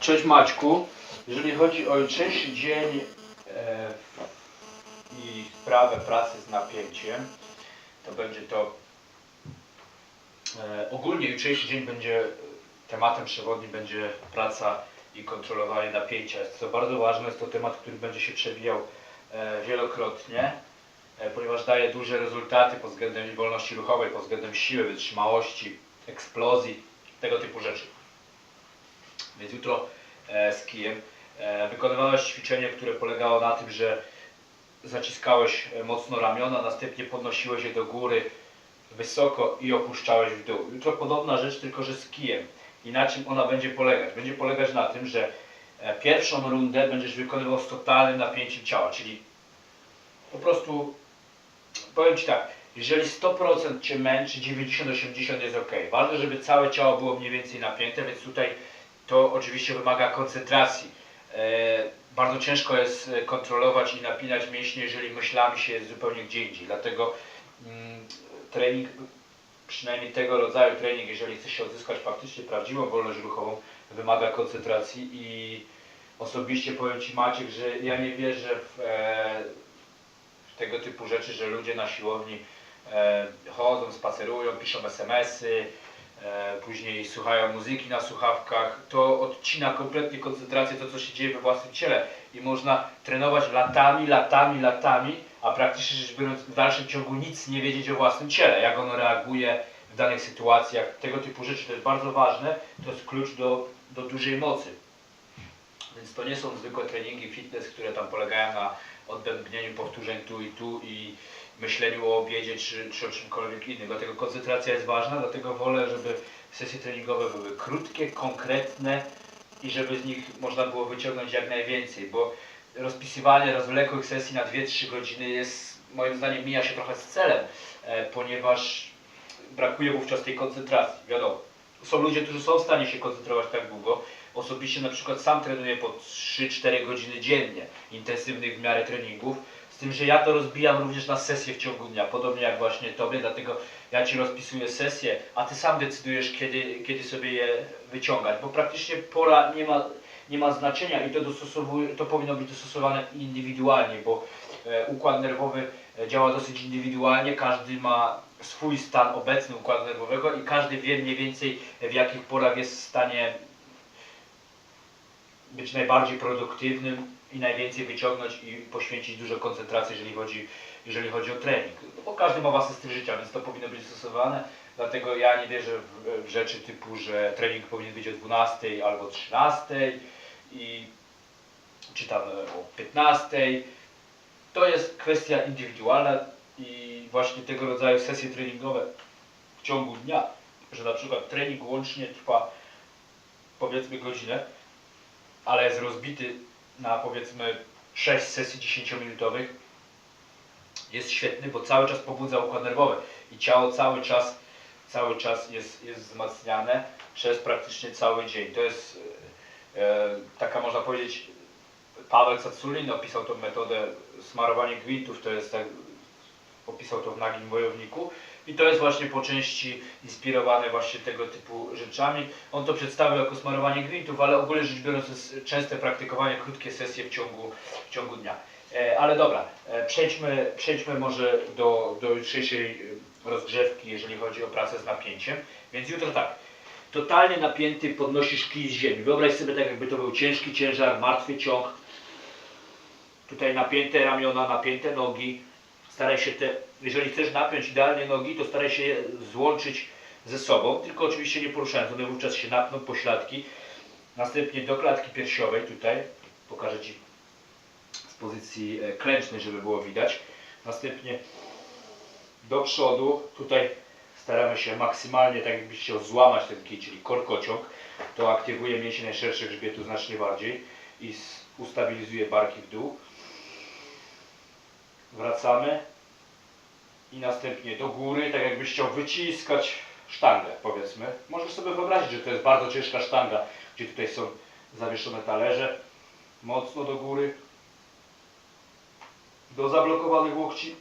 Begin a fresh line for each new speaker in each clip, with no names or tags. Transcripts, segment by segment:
Cześć Maćku. Jeżeli chodzi o jutrzejszy dzień e, i sprawę pracy z napięciem, to będzie to e, ogólnie jutrzejszy dzień będzie tematem przewodnim będzie praca i kontrolowanie napięcia. Jest to bardzo ważne, jest to temat, który będzie się przewijał e, wielokrotnie, ponieważ daje duże rezultaty pod względem wolności ruchowej, pod względem siły, wytrzymałości, eksplozji, tego typu rzeczy. Więc jutro e, z kijem e, wykonywałeś ćwiczenie, które polegało na tym, że zaciskałeś e, mocno ramiona, następnie podnosiłeś je do góry wysoko i opuszczałeś w dół. Jutro podobna rzecz, tylko że z kijem. I na czym ona będzie polegać? Będzie polegać na tym, że pierwszą rundę będziesz wykonywał z totalnym napięciem ciała, czyli po prostu powiem Ci tak, jeżeli 100% Cię męczy, 90-80 jest ok. Ważne, żeby całe ciało było mniej więcej napięte, więc tutaj to oczywiście wymaga koncentracji. E, bardzo ciężko jest e, kontrolować i napinać mięśnie, jeżeli myślami się jest zupełnie gdzie indziej. Dlatego mm, trening, przynajmniej tego rodzaju trening, jeżeli chce się odzyskać faktycznie prawdziwą wolność ruchową, wymaga koncentracji i osobiście powiem Ci Maciek, że ja nie wierzę w, e, w tego typu rzeczy, że ludzie na siłowni chodzą, spacerują, piszą SMS-y, później słuchają muzyki na słuchawkach, to odcina kompletnie koncentrację to, co się dzieje we własnym ciele. I można trenować latami, latami, latami, a praktycznie rzecz biorąc w dalszym ciągu nic nie wiedzieć o własnym ciele, jak ono reaguje w danych sytuacjach, tego typu rzeczy, to jest bardzo ważne, to jest klucz do, do dużej mocy. Więc to nie są zwykłe treningi fitness, które tam polegają na odbębnieniu powtórzeń tu i tu i myśleniu o obiedzie czy, czy o czymkolwiek innym. Dlatego koncentracja jest ważna, dlatego wolę, żeby sesje treningowe były krótkie, konkretne i żeby z nich można było wyciągnąć jak najwięcej, bo rozpisywanie rozwlekłych sesji na 2-3 godziny jest moim zdaniem mija się trochę z celem, e, ponieważ brakuje wówczas tej koncentracji, wiadomo. Są ludzie, którzy są w stanie się koncentrować tak długo. Osobiście na przykład sam trenuję po 3-4 godziny dziennie intensywnych w miarę treningów. Tym, że ja to rozbijam również na sesje w ciągu dnia, podobnie jak właśnie Tobie, dlatego ja Ci rozpisuję sesje, a Ty sam decydujesz, kiedy, kiedy sobie je wyciągać, bo praktycznie pora nie ma, nie ma znaczenia i to, dostosowuje, to powinno być dostosowane indywidualnie, bo e, układ nerwowy e, działa dosyć indywidualnie, każdy ma swój stan obecny układu nerwowego i każdy wie mniej więcej w jakich porach jest w stanie być najbardziej produktywnym i najwięcej wyciągnąć i poświęcić dużo koncentracji, jeżeli chodzi, jeżeli chodzi o trening. No, bo każdy ma własny styl życia, więc to powinno być stosowane. Dlatego ja nie wierzę w, w rzeczy typu, że trening powinien być o 12 albo 13 i czy tam o 15. To jest kwestia indywidualna i właśnie tego rodzaju sesje treningowe w ciągu dnia, że na przykład trening łącznie trwa powiedzmy godzinę, ale jest rozbity na powiedzmy 6 sesji 10-minutowych, jest świetny, bo cały czas pobudza układ nerwowy. I ciało cały czas, cały czas jest, jest wzmacniane przez praktycznie cały dzień. To jest e, taka można powiedzieć, Paweł Caculin opisał tą metodę smarowania gwintów, to jest tak, opisał to w Nagim Wojowniku i to jest właśnie po części inspirowane właśnie tego typu rzeczami. On to przedstawił jako smarowanie gwintów, ale ogólnie rzecz biorąc jest częste praktykowanie, krótkie sesje w ciągu, w ciągu dnia. E, ale dobra, e, przejdźmy, przejdźmy może do, do jutrzejszej e, rozgrzewki, jeżeli chodzi o pracę z napięciem. Więc jutro tak, totalnie napięty podnosisz kij z ziemi. Wyobraź sobie tak, jakby to był ciężki ciężar, martwy ciąg. Tutaj napięte ramiona, napięte nogi. Staraj się te, jeżeli chcesz napiąć idealnie nogi, to staraj się je złączyć ze sobą, tylko oczywiście nie poruszając, one wówczas się napną pośladki. Następnie do klatki piersiowej, tutaj pokażę Ci z pozycji e, klęcznej, żeby było widać. Następnie do przodu, tutaj staramy się maksymalnie, tak jakbyś chciał złamać ten kij, czyli korkociąg. To aktywuje mięśnie najszerszych grzbietu znacznie bardziej i ustabilizuje barki w dół. Wracamy i następnie do góry, tak jakbyś chciał wyciskać sztangę, powiedzmy. Możesz sobie wyobrazić, że to jest bardzo ciężka sztanga, gdzie tutaj są zawieszone talerze. Mocno do góry. Do zablokowanych łokci.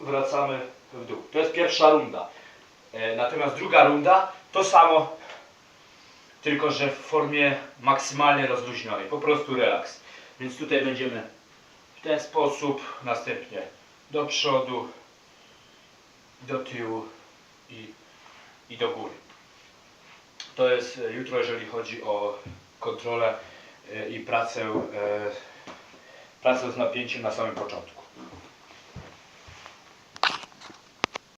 Wracamy w dół. To jest pierwsza runda. E, Natomiast druga runda to samo tylko że w formie maksymalnie rozluźnionej, po prostu relaks. Więc tutaj będziemy w ten sposób, następnie do przodu, do tyłu i, i do góry. To jest e, jutro, jeżeli chodzi o kontrolę e, i pracę, e, pracę z napięciem na samym początku.